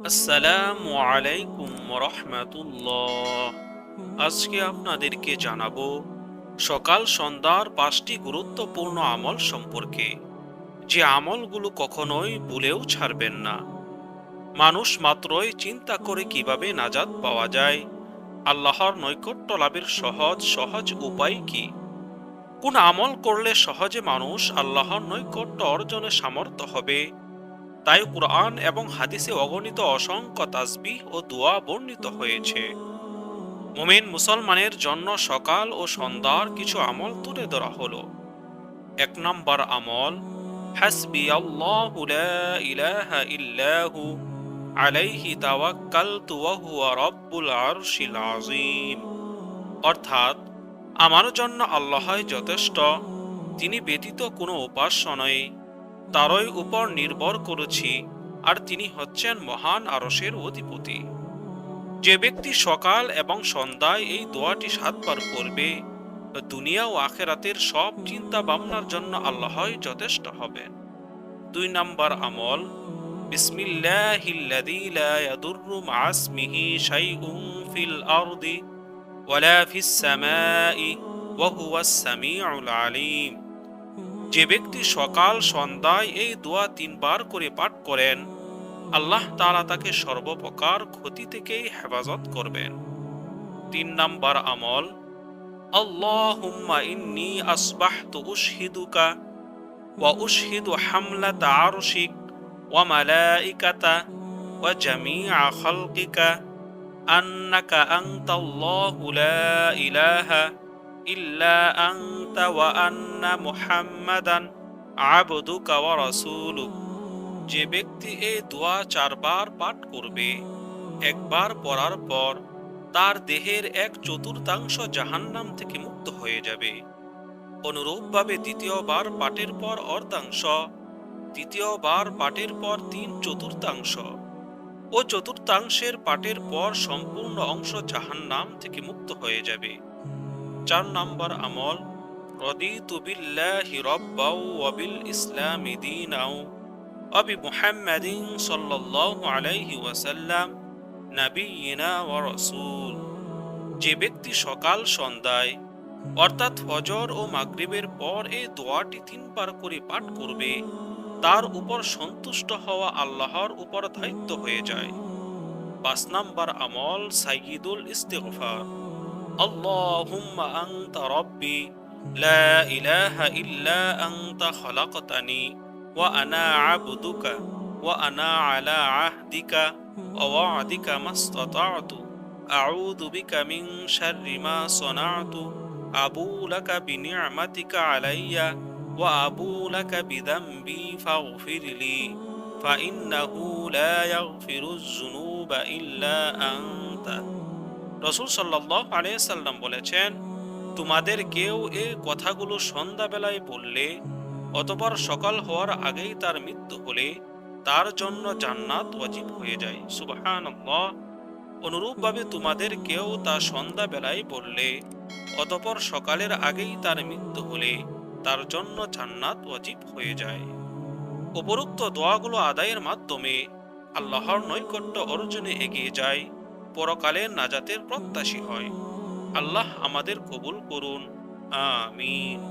আসসালামু আলাইকুম রহমাতুল্লাহ আজকে আপনাদেরকে জানাব, সকাল সন্ধ্যার পাঁচটি গুরুত্বপূর্ণ আমল সম্পর্কে। যে আমলগুলো কখনোই ভুলেও ছাড়বেন না। মানুষ মাত্রই চিন্তা করে কীভাবে নাজাত পাওয়া যায়, আল্লাহর নৈকট্য লাভের সহজ সহজ উপায় কি? কোন আমল করলে সহজে মানুষ আল্লাহর নৈকট্য অর্জনে সামর্থ্য হবে? তাই কুরআন এবং হাদিসে অগণিত অসংখ্য তাসবিহ ও দোয়া বর্ণিত হয়েছে। মুমিন মুসলমানের জন্য সকাল ও সন্ধ্যার কিছু আমল তুলে ধরা হলো। এক নম্বর আমল হাসবি আল্লাহু আলাইহি তাওয়াক্কালতু ওয়া রাব্বুল আরশিল আযীম। অর্থাৎ, আমার জন্য আল্লাহই যথেষ্ট, তিনি ব্যতীত কোনো উপাস্য নয়। তারই উপর নির্ভর করেছি, আর তিনি হচ্ছেন মহান আরসের অধিপতি। যে ব্যক্তি সকাল এবং সন্ধ্যায় এই দোয়াটি সাতবার করবে দুনিয়া ও আখেরাতের সব চিন্তা ভাবনার জন্য আল্লাহই যথেষ্ট হবেন। দুই নাম্বার আমল, বিসমিল্লাহিল্লাযী লা ইয়াদুররু মা ইসমিহি শাইউন ফিল আরদি ওয়ালা ফিস সামাই ওয়া হুয়াস সামিউল আলীম। যে ব্যক্তি সকাল, সন্ধ্যায় এই দোয়া তিনবার করে পাঠ করেন, আল্লাহ তাআলা তাকে সর্বপ্রকার ক্ষতি থেকেই হেফাজত করবেন। তিন নাম্বার আমল, আল্লাহুম্মা ইন্নি আসবাহতু উশহিদুকা ওয়া উশহিদু হামলাতা আরশিক ওয়া মালাইকাতা ওয়া জামিআ খালকিকা আন্নাকা আনতাল্লাহু লা ইলাহা ইল্লা আনতা ওয়া আন্না মুহাম্মাদান আবদুকা যে ব্যক্তি এই দোয়া চারবার পাঠ করবে, একবার পড়ার পর তার দেহের এক চতুর্থাংশ জাহান্নাম থেকে মুক্ত হয়ে যাবে। অনুরূপভাবে দ্বিতীয়বার পাঠের পর অর্ধাংশ, তৃতীয়বার পাঠের পর তিন চতুর্থাংশ ও চতুর্থাংশের পাঠের পর সম্পূর্ণ অংশ জাহান্নাম থেকে মুক্ত হয়ে যাবে। চার নম্বর আমল, রদিতু বিল্লাহি রব্বাও ওয়া বিল ইসলামি দীনাও। ওয়া বিমুহাম্মাদিন সাল্লাল্লাহু আলাইহি ওয়াসাল্লাম, নাবিয়িনা ওয়া রাসূল। যে ব্যক্তি সকাল সন্ধ্যায়, অর্থাৎ ফজর ও মাগরিবের পর এই দোয়াটি তিনবার করে পাঠ করবে, তার উপর সন্তুষ্ট হওয়া আল্লাহর উপর দায়িত্ব হয়ে যায়। পাঁচ নাম্বার আমল সাইয়িদুল ইস্তিগফার। اللهم أنت ربي لا إله إلا أنت خلقتني وأنا عبدك وأنا على عهدك ووعدك ما استطعت. أعوذ بك من شر ما صنعت. أبو لك بنعمتك علي وأبو لك بذنبي فاغفر لي فإنه لا يغفر الذنوب إلا أنت. রসুল সাল্লাহ আলিয়াল্লাম বলেছেন, তোমাদের কেউ এ কথাগুলো সন্ধ্যাবেলায় বললে, অতপর সকাল হওয়ার আগেই তার মৃত্যু হলে তার জন্য জান্নাত ওয়াজিব হয়ে যায়। সুবাহান অনুরূপভাবে তোমাদের কেউ তা সন্ধ্যাবেলায় বললে, অতপর সকালের আগেই তার মৃত্যু হলে তার জন্য জান্নাত ওয়াজিব হয়ে যায়। উপরোক্ত দোয়াগুলো আদায়ের মাধ্যমে আল্লাহর নৈকট্য অর্জনে এগিয়ে যায়। পরকালের নাজাতের প্রত্যাশী হয়। আল্লাহ আমাদের কবুল করুন। আমিন।